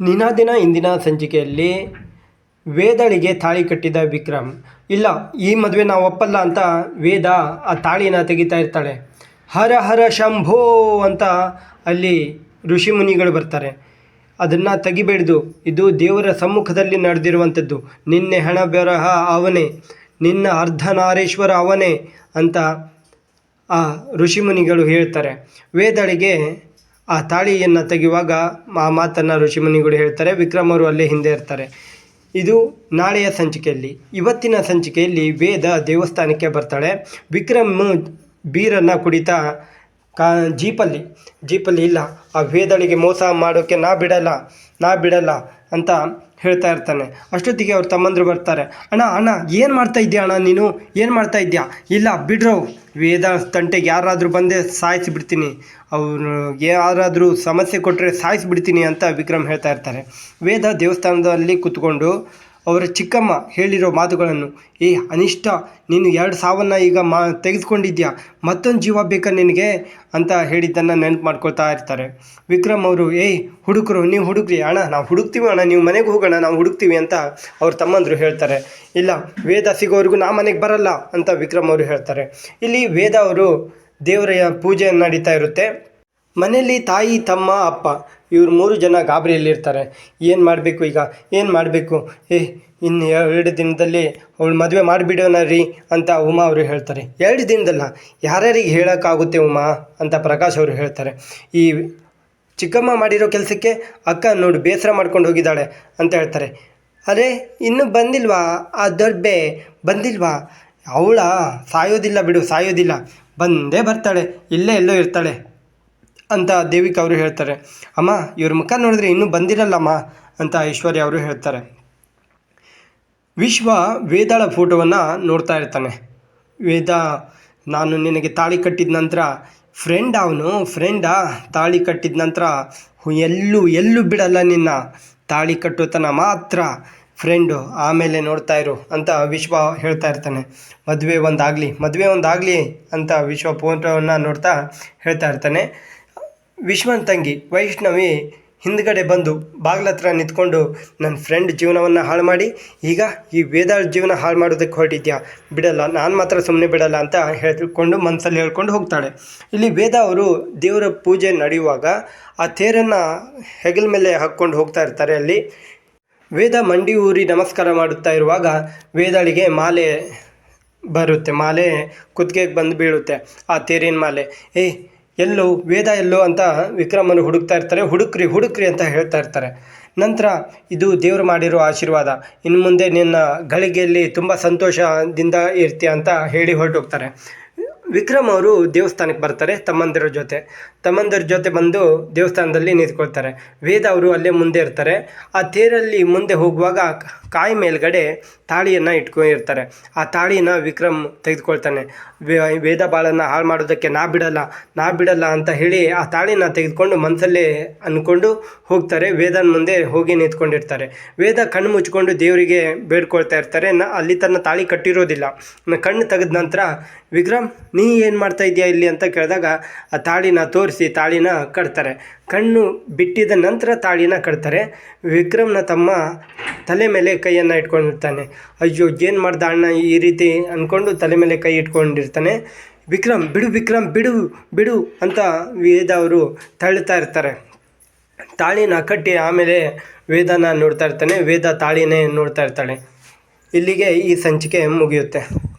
ನಿನಾದಿನ ಇಂದಿನ ಸಂಚಿಕೆಯಲ್ಲಿ ವೇದಳಿಗೆ ತಾಳಿ ಕಟ್ಟಿದ ವಿಕ್ರಮ್. ಇಲ್ಲ, ಈ ಮದುವೆ ನಾವು ಒಪ್ಪಲ್ಲ ಅಂತ ವೇದ ಆ ತಾಳಿನ ತೆಗಿತಾ ಇರ್ತಾಳೆ. ಹರ ಹರ ಶಂಭೋ ಅಂತ ಅಲ್ಲಿ ಋಷಿಮುನಿಗಳು ಬರ್ತಾರೆ. ಅದನ್ನು ತೆಗಿಬೇಡ್ದು. ಇದು ದೇವರ ಸಮ್ಮುಖದಲ್ಲಿ ನಡೆದಿರುವಂಥದ್ದು. ನಿನ್ನೆ ಹಣ ಬರಹ ಅವನೇ, ನಿನ್ನ ಅರ್ಧನಾರೇಶ್ವರ ಅವನೇ ಅಂತ ಆ ಋಷಿಮುನಿಗಳು ಹೇಳ್ತಾರೆ. ವೇದಳಿಗೆ ಆ ತಾಳಿಯನ್ನು ತೆಗೆಯುವಾಗ ಆ ಮಾತನ್ನು ಋಷಿಮುನಿಗಳು ಹೇಳ್ತಾರೆ, ವಿಕ್ರಮರು ಅಲ್ಲಿ ಹಿಂದೆ ಇರ್ತಾರೆ. ಇದು ನಾಳೆಯ ಸಂಚಿಕೆಯಲ್ಲಿ. ಇವತ್ತಿನ ಸಂಚಿಕೆಯಲ್ಲಿ ವೇದ ದೇವಸ್ಥಾನಕ್ಕೆ ಬರ್ತಾಳೆ. ವಿಕ್ರಮ್ ಬೀರನ್ನು ಕುಡಿತಾ ಕಾ, ಜೀಪಲ್ಲಿ ಜೀಪಲ್ಲಿ ಇಲ್ಲ. ಆ ವೇದಳಿಗೆ ಮೋಸ ಮಾಡೋಕ್ಕೆ ನಾ ಬಿಡಲ್ಲ ನಾ ಬಿಡಲ್ಲ. ಅಂತ ಹೇಳ್ತಾ ಇರ್ತಾನೆ. ಅಷ್ಟೊತ್ತಿಗೆ ಅವ್ರ ತಮ್ಮಂದರು ಬರ್ತಾರೆ, ಅಣ್ಣ ಅಣ್ಣ, ಏನು ಮಾಡ್ತಾ ಇದ್ದೀಯ ಅಣ್ಣ ನೀನು? ಏನು ಮಾಡ್ತಾ ಇದ್ದೀಯಾ? ಇಲ್ಲ, ಬಿಡ್ರೋ, ವೇದ ತಂಟೆಗೆ ಯಾರಾದರೂ ಬಂದೆ ಸಾಯಿಸಿಬಿಡ್ತೀನಿ ಅವರು ಯಾರಾದರೂ ಸಮಸ್ಯೆ ಕೊಟ್ಟರೆ ಸಾಯಿಸಿಬಿಡ್ತೀನಿ ಅಂತ ವಿಕ್ರಮ್ ಹೇಳ್ತಾ ಇರ್ತಾರೆ. ವೇದ ದೇವಸ್ಥಾನದಲ್ಲಿ ಕೂತ್ಕೊಂಡು ಅವರ ಚಿಕ್ಕಮ್ಮ ಹೇಳಿರೋ ಮಾತುಗಳನ್ನು, ಏ ಅನಿಷ್ಟ, ನೀನು ಎರಡು ಸಾವನ್ನು ಈಗ ಮಾ, ತೆಗೆದುಕೊಂಡಿದ್ಯಾ? ಮತ್ತೊಂದು ಜೀವ ಬೇಕಾ ನಿನಗೆ? ಅಂತ ಹೇಳಿದ್ದನ್ನು ನೆನಪು ಮಾಡ್ಕೊಳ್ತಾ ಇರ್ತಾರೆ. ವಿಕ್ರಮ್ ಅವರು ಏಯ್ ಹುಡುಕರು, ನೀವು ಹುಡುಕ್ರಿ, ಅಣ್ಣ, ನಾವು ಹುಡುಕ್ತೀವಿ ಅಣ್ಣ, ನೀವು ಮನೆಗೆ ಹೋಗೋಣ, ನಾವು ಹುಡುಕ್ತೀವಿ ಅಂತ ಅವ್ರ ತಮ್ಮಂದರು ಹೇಳ್ತಾರೆ. ಇಲ್ಲ, ವೇದ ಸಿಗೋವರೆಗೂ ನಾ ಮನೆಗೆ ಬರಲ್ಲ ಅಂತ ವಿಕ್ರಮ್ ಅವರು ಹೇಳ್ತಾರೆ. ಇಲ್ಲಿ ವೇದ ಅವರು ದೇವರ ಪೂಜೆ ನಡೀತಾ ಇರುತ್ತೆ. ಮನೆಯಲ್ಲಿ ತಾಯಿ, ತಮ್ಮ, ಅಪ್ಪ ಇವ್ರು ಮೂರು ಜನ ಗಾಬರಿಯಲ್ಲಿರ್ತಾರೆ. ಏನು ಮಾಡಬೇಕು ಈಗ? ಏನು ಮಾಡಬೇಕು? ಏ, ಇನ್ನು ಎರಡು ದಿನದಲ್ಲಿ ಅವಳು ಮದುವೆ ಮಾಡಿಬಿಡೋಣ ರೀ ಅಂತ ಉಮಾ ಅವರು ಹೇಳ್ತಾರೆ. ಎರಡು ದಿನದಲ್ಲ, ಯಾರ್ಯಾರಿಗೆ ಹೇಳೋಕ್ಕಾಗುತ್ತೆ ಉಮಾ ಅಂತ ಪ್ರಕಾಶ್ ಅವರು ಹೇಳ್ತಾರೆ. ಈ ಚಿಕ್ಕಮ್ಮ ಮಾಡಿರೋ ಕೆಲಸಕ್ಕೆ ಅಕ್ಕ ನೋಡು ಬೇಸರ ಮಾಡ್ಕೊಂಡು ಹೋಗಿದ್ದಾಳೆ ಅಂತ ಹೇಳ್ತಾರೆ. ಅರೆ, ಇನ್ನೂ ಬಂದಿಲ್ವಾ? ಆ ದೊಡ್ಬೆ ಬಂದಿಲ್ವಾ? ಅವಳ ಸಾಯೋದಿಲ್ಲ ಬಿಡು, ಸಾಯೋದಿಲ್ಲ. ಬಂದೇ ಬರ್ತಾಳೆ, ಇಲ್ಲೇ ಎಲ್ಲೋ ಇರ್ತಾಳೆ. ಅಂತ ದೇವಿಕ ಅವರು ಹೇಳ್ತಾರೆ. ಅಮ್ಮ, ಇವ್ರ ಮುಖ ನೋಡಿದ್ರೆ ಇನ್ನೂ ಬಂದಿರಲ್ಲಮ್ಮ ಅಂತ ಐಶ್ವರ್ಯ ಅವರು ಹೇಳ್ತಾರೆ. ವಿಶ್ವ ವೇದಾಳ ಫೋಟೋವನ್ನು ನೋಡ್ತಾ ಇರ್ತಾನೆ. ವೇದ, ನಾನು ನಿನಗೆ ತಾಳಿ ಕಟ್ಟಿದ ನಂತರ ಫ್ರೆಂಡ್ ಅವನು ಫ್ರೆಂಡಾ ತಾಳಿ ಕಟ್ಟಿದ ನಂತರ ಎಲ್ಲೂ ಎಲ್ಲೂ ಬಿಡಲ್ಲ ನಿನ್ನ. ತಾಳಿ ಕಟ್ಟೋತನ ಮಾತ್ರ ಫ್ರೆಂಡು ಆಮೇಲೆ ನೋಡ್ತಾ ಇರು ಅಂತ ವಿಶ್ವ ಹೇಳ್ತಾ ಇರ್ತಾನೆ. ಮದುವೆ ಒಂದಾಗಲಿ ಮದುವೆ ಒಂದಾಗಲಿ ಅಂತ ವಿಶ್ವ ಫೋಟೋವನ್ನು ನೋಡ್ತಾ ಹೇಳ್ತಾ ಇರ್ತಾನೆ. ವಿಶ್ವನ್ ತಂಗಿ ವೈಷ್ಣವಿ ಹಿಂದ್ಗಡೆ ಬಂದು ಬಾಗ್ಲ ಹತ್ರ ನಿಂತ್ಕೊಂಡು ನನ್ನ ಫ್ರೆಂಡ್ ಜೀವನವನ್ನು ಹಾಳು ಮಾಡಿ, ಈಗ ಈ ವೇದಾಳ ಜೀವನ ಹಾಳು ಮಾಡೋದಕ್ಕೆ ಹೊರಟಿದ್ಯಾ? ಬಿಡಲ್ಲ, ನಾನು ಮಾತ್ರ ಸುಮ್ಮನೆ ಬಿಡಲ್ಲ ಅಂತ ಹೇಳ್ಕೊಂಡು ಮನಸ್ಸಲ್ಲಿ ಹೇಳ್ಕೊಂಡು ಹೋಗ್ತಾಳೆ. ಇಲ್ಲಿ ವೇದ ಅವರು ದೇವರ ಪೂಜೆ ನಡೆಯುವಾಗ ಆ ತೇರನ್ನು ಹೆಗಲ ಮೇಲೆ ಹಾಕ್ಕೊಂಡು ಹೋಗ್ತಾ ಇರ್ತಾರೆ. ಅಲ್ಲಿ ವೇದ ಮಂಡಿ ಊರಿ ನಮಸ್ಕಾರ ಮಾಡುತ್ತಾ ಇರುವಾಗ ವೇದಾಳಿಗೆ ಮಾಲೆ ಬರುತ್ತೆ. ಮಾಲೆ ಕುತ್ತಿಗೆಗೆ ಬಂದು ಬೀಳುತ್ತೆ, ಆ ತೇರಿನ ಮಾಲೆ. ಏಯ್ ಎಲ್ಲೋ ವೇದ ಎಲ್ಲೋ ಅಂತ ವಿಕ್ರಮನು ಹುಡುಕ್ತಾ ಇರ್ತಾರೆ. ಹುಡುಕ್ರಿ ಹುಡುಕ್ರಿ ಅಂತ ಹೇಳ್ತಾ ಇರ್ತಾರೆ. ನಂತರ ಇದು ದೇವರು ಮಾಡಿರೋ ಆಶೀರ್ವಾದ. ಇನ್ನು ಮುಂದೆ ನಿನ್ನ ಗಳಿಗೆಯಲ್ಲಿ ತುಂಬ ಸಂತೋಷದಿಂದ ಇರ್ತೀಯ ಅಂತ ಹೇಳಿ ಹೊರಟೋಗ್ತಾರೆ. ವಿಕ್ರಮ್ ಅವರು ದೇವಸ್ಥಾನಕ್ಕೆ ಬರ್ತಾರೆ ತಮ್ಮಂದಿರ ಜೊತೆ. ತಮ್ಮಂದಿರ ಜೊತೆ ಬಂದು ದೇವಸ್ಥಾನದಲ್ಲಿ ನಿಂತ್ಕೊಳ್ತಾರೆ. ವೇದ ಅವರು ಅಲ್ಲೇ ಮುಂದೆ ಇರ್ತಾರೆ. ಆ ತೇರಲ್ಲಿ ಮುಂದೆ ಹೋಗುವಾಗ ಕಾಯಿ ಮೇಲ್ಗಡೆ ತಾಳಿಯನ್ನು ಇಟ್ಕೊಂಡಿರ್ತಾರೆ. ಆ ತಾಳಿನ ವಿಕ್ರಮ್ ತೆಗೆದುಕೊಳ್ತಾನೆ. ವೇದ ಬಾಳನ್ನು ಹಾಳು ಮಾಡೋದಕ್ಕೆ ನಾ ಬಿಡಲ್ಲ ನಾ ಬಿಡಲ್ಲ ಅಂತ ಹೇಳಿ ಆ ತಾಳಿನ ತೆಗೆದುಕೊಂಡು ಮನಸ್ಸಲ್ಲೇ ಅಂದ್ಕೊಂಡು ಹೋಗ್ತಾರೆ. ವೇದನ ಮುಂದೆ ಹೋಗಿ ನಿಂತ್ಕೊಂಡಿರ್ತಾರೆ. ವೇದ ಕಣ್ಣು ಮುಚ್ಕೊಂಡು ದೇವರಿಗೆ ಬೇಡ್ಕೊಳ್ತಾ ಇರ್ತಾರೆ. ನ, ಅಲ್ಲಿ ತನ್ನ ತಾಳಿ ಕಟ್ಟಿರೋದಿಲ್ಲ. ಕಣ್ಣು ತೆಗೆದ ನಂತರ ವಿಕ್ರಮ್ ನೀ ಏನು ಮಾಡ್ತಾ ಇದೆಯಾ ಇಲ್ಲಿ ಅಂತ ಕೇಳಿದಾಗ, ಆ ತಾಳಿನ ತೋರಿಸಿ, ತಾಳಿನ ಕಟ್ತಾರೆ. ಕಣ್ಣು ಬಿಟ್ಟಿದ ನಂತರ ತಾಳಿನ ಕಟ್ತಾರೆ. ವಿಕ್ರಮ್ನ ತಮ್ಮ ತಲೆ ಮೇಲೆ ಕೈಯನ್ನು ಇಟ್ಕೊಂಡಿರ್ತಾನೆ. ಅಯ್ಯೋ, ಏನು ಮಾಡ್ದ ಅಣ್ಣ ಈ ರೀತಿ ಅಂದ್ಕೊಂಡು ತಲೆ ಮೇಲೆ ಕೈ ಇಟ್ಕೊಂಡಿರ್ತಾನೆ. ವಿಕ್ರಮ್, ಬಿಡು ವಿಕ್ರಮ್, ಬಿಡು ಬಿಡು ಅಂತ ವೇದ ಅವರು ತಳ್ಳುತ್ತಾ ಇರ್ತಾರೆ. ತಾಳಿನ ಕಟ್ಟಿ ಆಮೇಲೆ ವೇದನ ನೋಡ್ತಾ ಇರ್ತಾನೆ. ವೇದ ತಾಳಿನೇ ನೋಡ್ತಾ ಇರ್ತಾಳೆ. ಇಲ್ಲಿಗೆ ಈ ಸಂಚಿಕೆ ಮುಗಿಯುತ್ತೆ.